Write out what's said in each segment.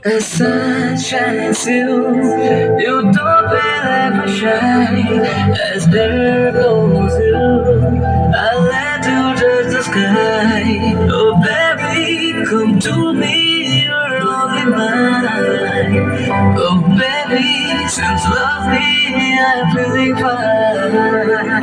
The sun shines through, you don't ever shine. As there goes you, I let you touch the sky. Oh baby, come to me, you're only mine. Oh baby, since love me, I'm feeling fine.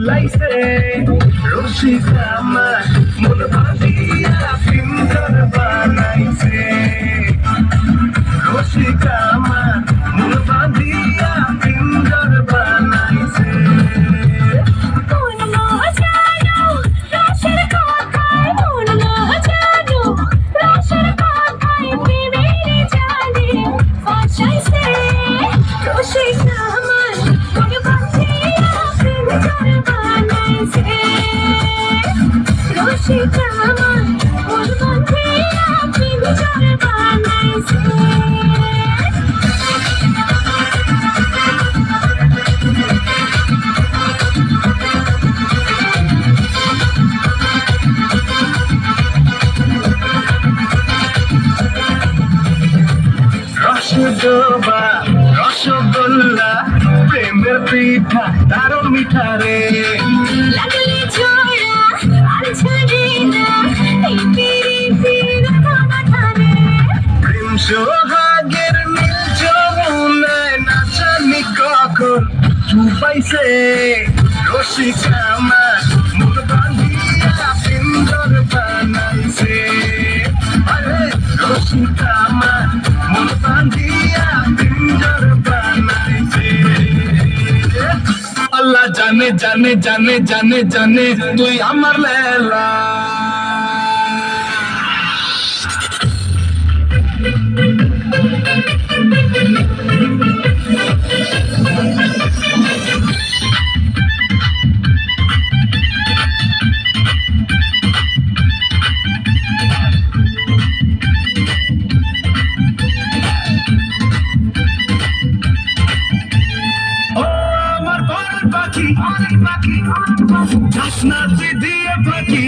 দুলাইছে Rasika রসগোবা rasgulla প্রেমের পিঠা দারুণ মিঠা রে। সোহাগের নীল যমুনায় নাচানি কখন? চুপাইছে রসিকা আমার জানে জানে জানে জানে জানে তুই আমার লেলা ও পাখি যাস না তুই দিয়ে পাখি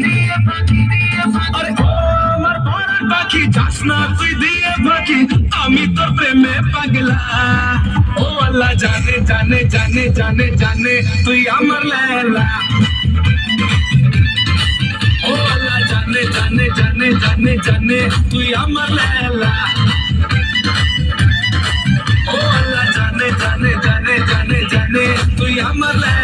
আরে ও আমার পরার পাখি যাস না তুই দিয়ে পাখি আমি তো প্রেমে পাগলা ও আল্লাহ জানে জানে জানে জানে জানে তুই আমার লালা ও আল্লাহ জানে জানে জানে জানে জানে তুই আমার লালা ও আল্লাহ জানে জানে জানে জানে জানে তুই আমার লালা